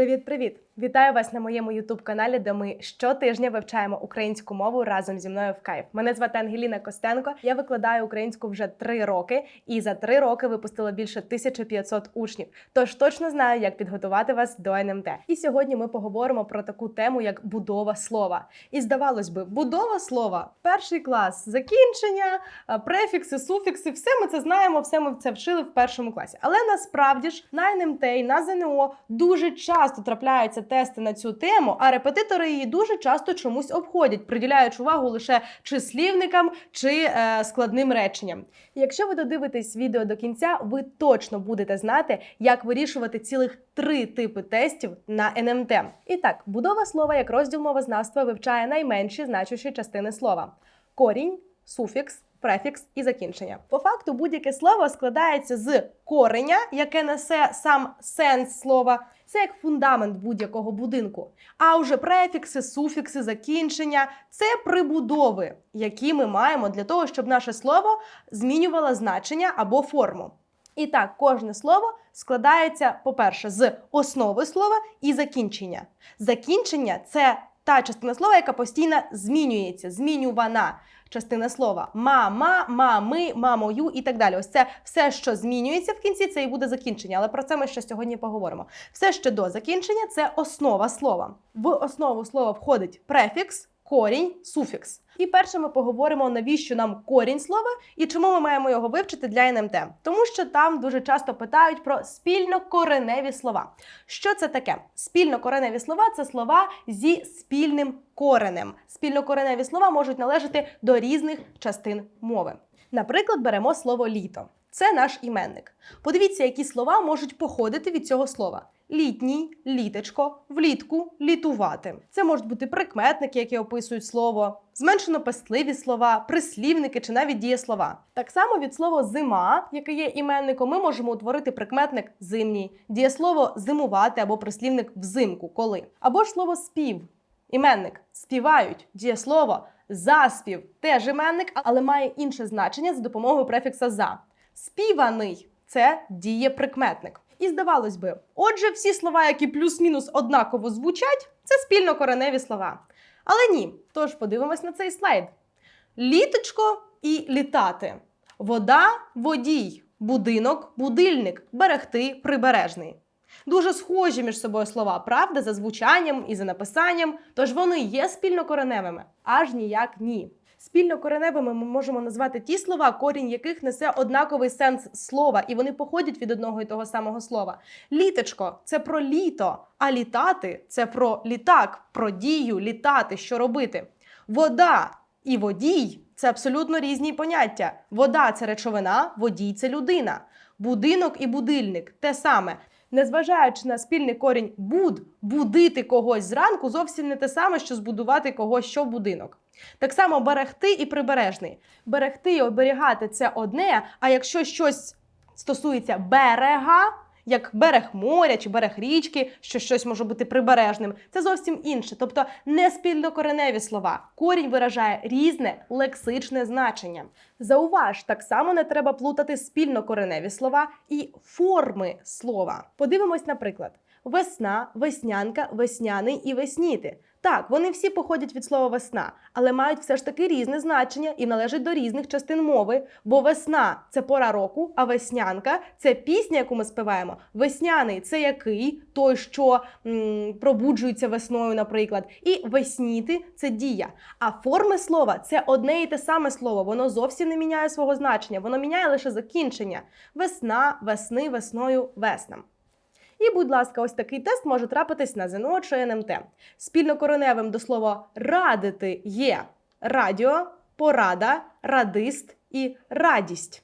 Привіт-привіт! Вітаю вас на моєму ютуб-каналі, де ми щотижня вивчаємо українську мову разом зі мною в кайф. Мене звати Ангеліна Костенко. Я викладаю українську вже три роки, і за три роки випустила більше 1500 учнів. Тож точно знаю, як підготувати вас до НМТ. І сьогодні ми поговоримо про таку тему, як будова слова. І здавалось би, будова слова, перший клас, закінчення, префікси, суфікси, все ми це знаємо, все ми це вчили в першому класі. Але насправді ж на НМТ і на ЗНО дуже часто трапляються тести на цю тему, а репетитори її дуже часто чомусь обходять, приділяючи увагу лише числівникам чи е, складним реченням. Якщо ви додивитесь відео до кінця, ви точно будете знати, як вирішувати цілих три типи тестів на НМТ. І так, будова слова як розділ мовознавства вивчає найменші значущі частини слова: корінь, суфікс. Префікс і закінчення. По факту, будь-яке слово складається з кореня, яке несе сам сенс слова. Це як фундамент будь-якого будинку. А вже префікси, суфікси, закінчення це прибудови, які ми маємо для того, щоб наше слово змінювало значення або форму. І так, кожне слово складається, по-перше, з основи слова і закінчення. Закінчення це та частина слова, яка постійно змінюється, змінювана частина слова. Мама, мами, мамою і так далі. Ось це все, що змінюється в кінці, це і буде закінчення. Але про це ми ще сьогодні поговоримо. Все, що до закінчення, це основа слова. В основу слова входить префікс. Корінь, суфікс. І перше ми поговоримо, навіщо нам корінь слова і чому ми маємо його вивчити для НМТ. Тому що там дуже часто питають про спільнокореневі слова. Що це таке? Спільнокореневі слова це слова зі спільним коренем. Спільнокореневі слова можуть належати до різних частин мови. Наприклад, беремо слово літо. Це наш іменник. Подивіться, які слова можуть походити від цього слова: літній, літечко, влітку, літувати. Це можуть бути прикметники, які описують слово, зменшено пестливі слова, прислівники чи навіть дієслова. Так само від слова зима, яке є іменником, ми можемо утворити прикметник зимній, дієслово зимувати або прислівник взимку, коли. Або ж слово спів. Іменник співають, дієслово заспів, теж іменник, але має інше значення за допомогою префікса за. Співаний це дієприкметник. І здавалось би, отже, всі слова, які плюс-мінус однаково звучать, це спільнокореневі слова. Але ні. Тож подивимось на цей слайд: літочко і літати, вода, водій, будинок, будильник, берегти, прибережний. Дуже схожі між собою слова, правда, за звучанням і за написанням, тож вони є спільнокореневими, аж ніяк ні. Спільнокореневими ми можемо назвати ті слова, корінь яких несе однаковий сенс слова, і вони походять від одного і того самого слова. Літочко це про літо, а літати це про літак, про дію, літати, що робити. Вода і водій це абсолютно різні поняття. Вода це речовина, водій це людина. Будинок і будильник те саме. Незважаючи на спільний корінь буд, будити когось зранку зовсім не те саме, що збудувати когось що будинок. Так само берегти і прибережний. Берегти і оберігати це одне, а якщо щось стосується берега, як берег моря чи берег річки, що щось може бути прибережним, це зовсім інше. Тобто не спільнокореневі слова. Корінь виражає різне лексичне значення. Зауваж, так само не треба плутати спільнокореневі слова і форми слова. Подивимось, наприклад, весна, веснянка, весняний і весніти. Так, вони всі походять від слова весна, але мають все ж таки різне значення і належать до різних частин мови. Бо весна це пора року, а веснянка це пісня, яку ми співаємо. Весняний це який той, що м, пробуджується весною, наприклад. І весніти це дія. А форми слова це одне і те саме слово. Воно зовсім не міняє свого значення, воно міняє лише закінчення: весна, весни, весною, веснам. І, будь ласка, ось такий тест може трапитись на ЗНО чи НМТ. Спільнокореневим до слова радити є радіо, порада, радист і радість.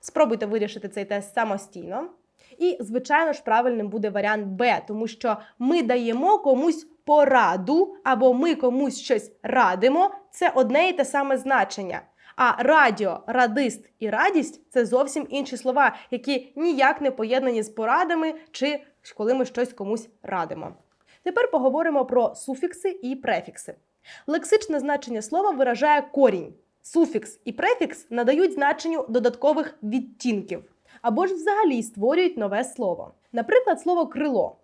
Спробуйте вирішити цей тест самостійно. І, звичайно ж, правильним буде варіант Б, тому що ми даємо комусь пораду або ми комусь щось радимо. Це одне і те саме значення. А радіо, радист і радість це зовсім інші слова, які ніяк не поєднані з порадами чи коли ми щось комусь радимо. Тепер поговоримо про суфікси і префікси. Лексичне значення слова виражає корінь. Суфікс і префікс надають значенню додаткових відтінків або ж взагалі створюють нове слово. Наприклад, слово крило.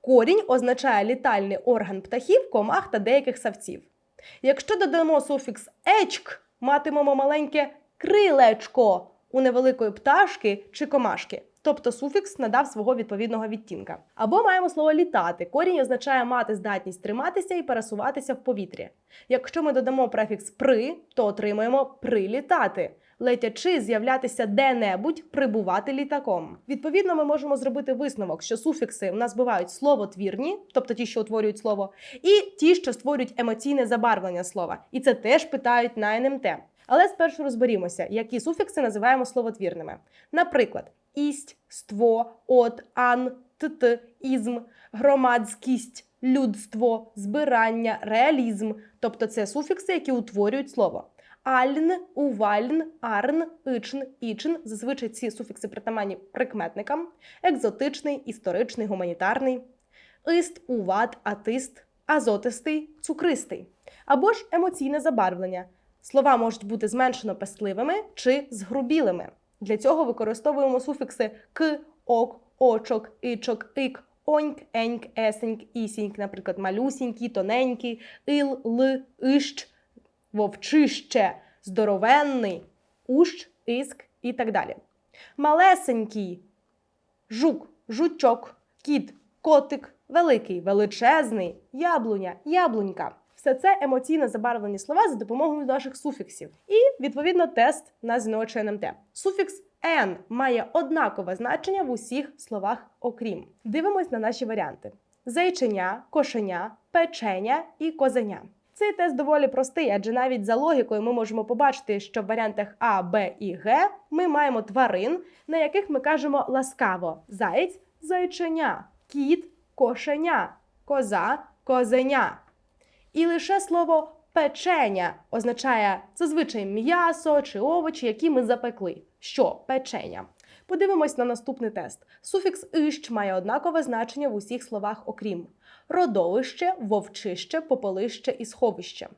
Корінь означає літальний орган птахів, комах та деяких савців. Якщо додамо суфікс ечк, матимемо маленьке крилечко у невеликої пташки чи комашки. Тобто суфікс надав свого відповідного відтінка. Або маємо слово літати. Корінь означає мати здатність триматися і пересуватися в повітрі. Якщо ми додамо префікс при, то отримаємо прилітати. Летячи з'являтися де-небудь, прибувати літаком. Відповідно, ми можемо зробити висновок, що суфікси в нас бувають словотвірні, тобто ті, що утворюють слово, і ті, що створюють емоційне забарвлення слова. І це теж питають на НМТ. Але спершу розберімося, які суфікси називаємо словотвірними. Наприклад, ість, ство, от, ан, тт, ізм, громадськість, людство, збирання, реалізм. Тобто це суфікси, які утворюють слово. Альн, увальн, арн, ичн, ічн. Зазвичай ці суфікси притаманні прикметникам. Екзотичний, історичний, гуманітарний. Іст, уват, атист, азотистий, цукристий. Або ж емоційне забарвлення. Слова можуть бути зменшено пестливими чи згрубілими. Для цього використовуємо суфікси к, ок, очок, ичок, ик, оньк, еньк, есеньк, ісіньк, наприклад, малюсінький, тоненький, ил, л, ищ, вовчище, здоровенний, ущ, іск і так далі. Малесенький, жук, жучок, кіт, котик, великий, величезний, яблуня, яблунька. Все це емоційно забарвлені слова за допомогою наших суфіксів. І, відповідно, тест на жіноче НМТ. Суфікс «н» має однакове значення в усіх словах окрім. Дивимось на наші варіанти: зайченя, кошеня, печеня і козеня. Цей тест доволі простий, адже навіть за логікою ми можемо побачити, що в варіантах А, Б і Г ми маємо тварин, на яких ми кажемо ласкаво: заєць, зайченя, кіт, кошеня, коза, козеня. І лише слово печеня означає зазвичай м'ясо чи овочі, які ми запекли. Що печеня? Подивимось на наступний тест. Суфікс «ищ» має однакове значення в усіх словах, окрім родовище, вовчище, попелище і сховище.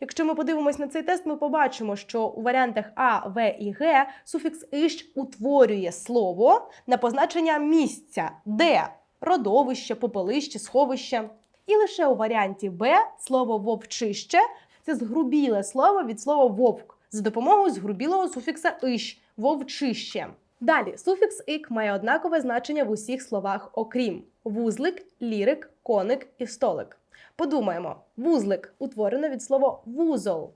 Якщо ми подивимось на цей тест, ми побачимо, що у варіантах А, В і Г суфікс «ищ» утворює слово на позначення місця, де родовище, попелище, сховище. І лише у варіанті Б слово вовчище це згрубіле слово від слова вовк за допомогою згрубілого суфікса «ищ» вовчище. Далі суфікс ик має однакове значення в усіх словах, окрім вузлик, лірик, коник і столик. Подумаємо: вузлик утворено від слова вузол,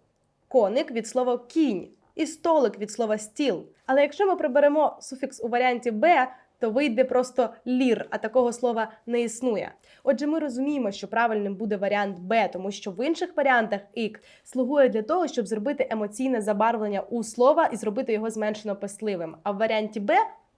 коник від слова кінь і столик від слова стіл. Але якщо ми приберемо суфікс у варіанті Б, то вийде просто лір, а такого слова не існує. Отже, ми розуміємо, що правильним буде варіант Б, тому що в інших варіантах ік слугує для того, щоб зробити емоційне забарвлення у слова і зробити його зменшено писливим. А в варіанті Б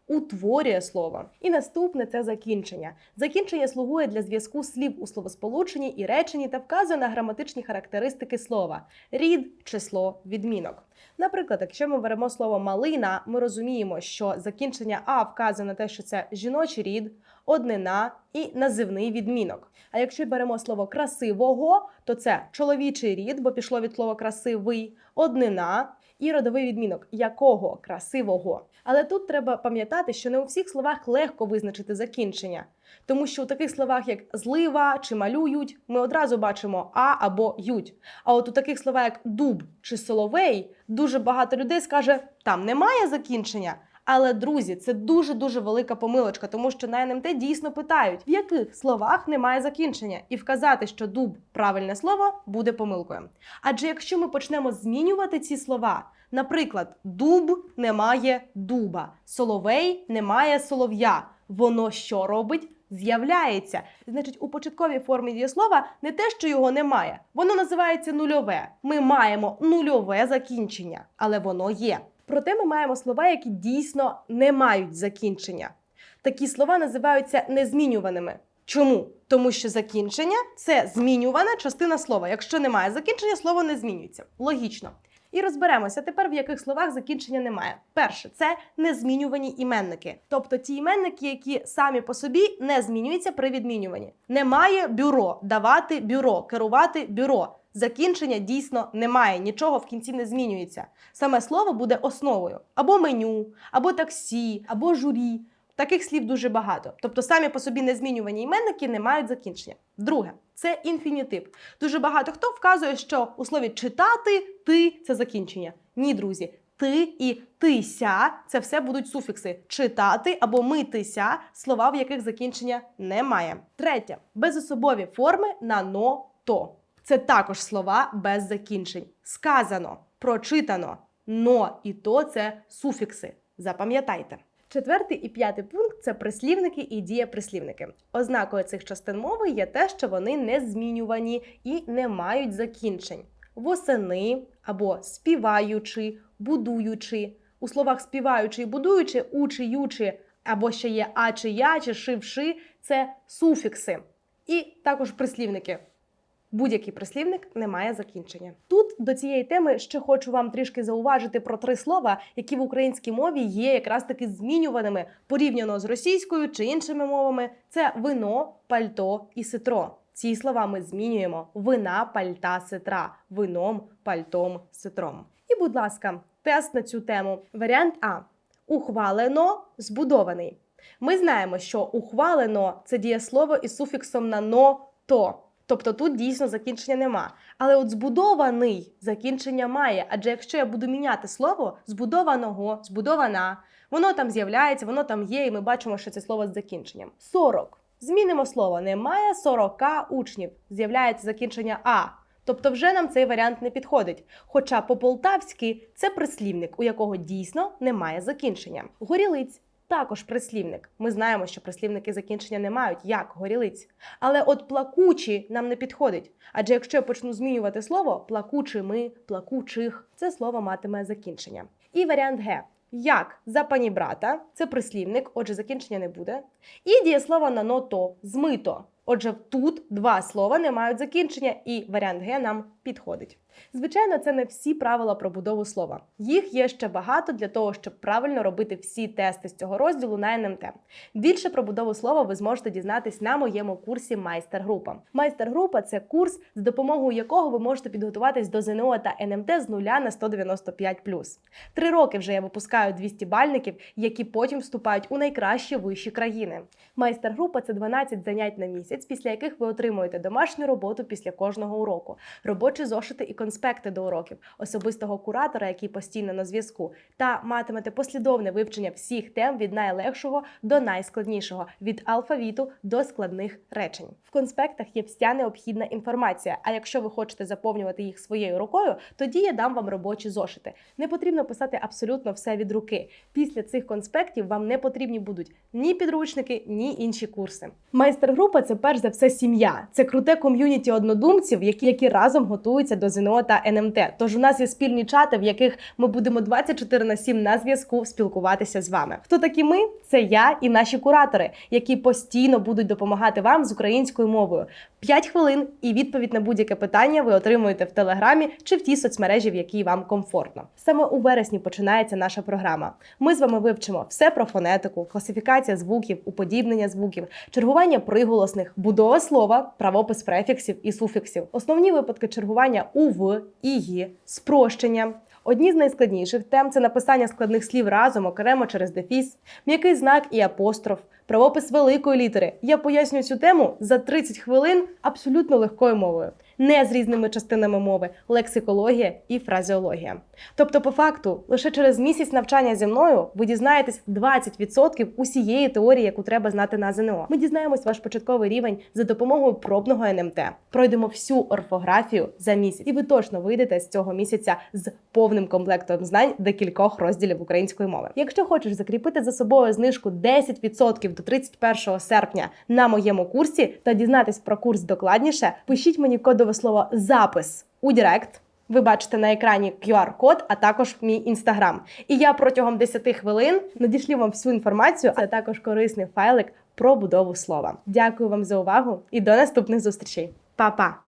утворює слово. І наступне це закінчення. Закінчення слугує для зв'язку слів у словосполученні і реченні та вказує на граматичні характеристики слова: рід, число, відмінок. Наприклад, якщо ми беремо слово малина, ми розуміємо, що закінчення А вказує на те, що це жіночий рід, однина і називний відмінок. А якщо беремо слово красивого, то це чоловічий рід, бо пішло від слова красивий, однина і родовий відмінок якого красивого. Але тут треба пам'ятати, що не у всіх словах легко визначити закінчення. Тому що у таких словах, як злива чи малюють, ми одразу бачимо а або ють. А от у таких словах, як дуб чи соловей, дуже багато людей скаже, там немає закінчення. Але друзі, це дуже дуже велика помилочка, тому що на НМТ дійсно питають, в яких словах немає закінчення, і вказати, що дуб правильне слово буде помилкою. Адже якщо ми почнемо змінювати ці слова, наприклад, дуб немає дуба, соловей немає солов'я, воно що робить? З'являється. Значить, у початковій формі дієслова не те, що його немає, воно називається нульове. Ми маємо нульове закінчення, але воно є. Проте ми маємо слова, які дійсно не мають закінчення. Такі слова називаються незмінюваними. Чому? Тому що закінчення це змінювана частина слова. Якщо немає закінчення, слово не змінюється. Логічно. І розберемося тепер, в яких словах закінчення немає. Перше, це незмінювані іменники, тобто ті іменники, які самі по собі не змінюються при відмінюванні. Немає бюро, давати бюро, керувати бюро. Закінчення дійсно немає, нічого в кінці не змінюється. Саме слово буде основою або меню, або таксі, або журі. Таких слів дуже багато. Тобто самі по собі незмінювані іменники не мають закінчення. Друге, це інфінітив. Дуже багато хто вказує, що у слові читати ти це закінчення. Ні, друзі. Ти і тися це все будуть суфікси читати або митися слова, в яких закінчення немає. Третє безособові форми на но то. Це також слова без закінчень. Сказано, прочитано, но і то це суфікси. Запам'ятайте. Четвертий і п'ятий пункт це прислівники і дієприслівники. Ознакою цих частин мови є те, що вони не змінювані і не мають закінчень. Восени або співаючи, будуючи. У словах співаючи і будуючи, учи, ючи, або ще є а чи я, чи шивши це суфікси. І також прислівники. Будь-який прислівник не має закінчення. Тут до цієї теми ще хочу вам трішки зауважити про три слова, які в українській мові є якраз таки змінюваними порівняно з російською чи іншими мовами. Це вино, пальто і ситро. Ці слова ми змінюємо: вина, пальта, ситра, вином, пальтом, ситром. І, будь ласка, тест на цю тему. Варіант А. Ухвалено збудований. Ми знаємо, що ухвалено це дієслово із суфіксом на но то. Тобто тут дійсно закінчення нема. Але от збудований закінчення має. Адже якщо я буду міняти слово збудованого, збудована, воно там з'являється, воно там є, і ми бачимо, що це слово з закінченням. 40. Змінимо слово. Немає 40 учнів. З'являється закінчення А. Тобто вже нам цей варіант не підходить. Хоча по-полтавськи це прислівник, у якого дійсно немає закінчення. Горілиць також прислівник. Ми знаємо, що прислівники закінчення не мають, як горілиць. Але от плакучі нам не підходить. Адже якщо я почну змінювати слово плакучими, плакучих, це слово матиме закінчення. І варіант Г. Як за пані брата, це прислівник, отже, закінчення не буде. І дієслово на ното змито. Отже, тут два слова не мають закінчення, і варіант Г нам підходить. Звичайно, це не всі правила про будову слова. Їх є ще багато для того, щоб правильно робити всі тести з цього розділу на НМТ. Більше про будову слова ви зможете дізнатись на моєму курсі Майстер-група. Майстер-група це курс, з допомогою якого ви можете підготуватись до ЗНО та НМТ з 0 на 195+. Три роки вже я випускаю 200 бальників, які потім вступають у найкращі вищі країни. Майстер-група це 12 занять на місяць, після яких ви отримуєте домашню роботу після кожного уроку, робочі зошити і конспекти до уроків, особистого куратора, який постійно на зв'язку, та матимете послідовне вивчення всіх тем від найлегшого до найскладнішого, від алфавіту до складних речень. В конспектах є вся необхідна інформація. А якщо ви хочете заповнювати їх своєю рукою, тоді я дам вам робочі зошити. Не потрібно писати абсолютно все від руки. Після цих конспектів вам не потрібні будуть ні підручники, ні інші курси. Майстер-група це перш за все сім'я. Це круте ком'юніті однодумців, які, які разом готуються до ЗНО та НМТ. Тож у нас є спільні чати, в яких ми будемо 24 на 7 на зв'язку спілкуватися з вами. Хто такі ми? Це я і наші куратори, які постійно будуть допомагати вам з українською мовою. 5 хвилин і відповідь на будь-яке питання ви отримуєте в телеграмі чи в тій соцмережі, в якій вам комфортно. Саме у вересні починається наша програма. Ми з вами вивчимо все про фонетику, класифікація звуків, уподібнення звуків, чергування приголосних, будова слова, правопис префіксів і суфіксів, основні випадки чергування ув, ігі, спрощення. Одні з найскладніших тем це написання складних слів разом, окремо через дефіс, м'який знак і апостроф, правопис великої літери. Я пояснюю цю тему за 30 хвилин абсолютно легкою мовою, не з різними частинами мови, лексикологія і фразеологія. Тобто, по факту, лише через місяць навчання зі мною ви дізнаєтесь 20% усієї теорії, яку треба знати на ЗНО. Ми дізнаємось ваш початковий рівень за допомогою пробного НМТ. Пройдемо всю орфографію за місяць, і ви точно вийдете з цього місяця з повним комплектом знань декількох розділів української мови. Якщо хочеш закріпити за собою знижку 10% до 31 серпня на моєму курсі та дізнатись про курс докладніше, пишіть мені кодове слово запис у Директ. Ви бачите на екрані QR-код, а також мій інстаграм. І я протягом 10 хвилин надішлю вам всю інформацію, а також корисний файлик про будову слова. Дякую вам за увагу і до наступних зустрічей. Па-па!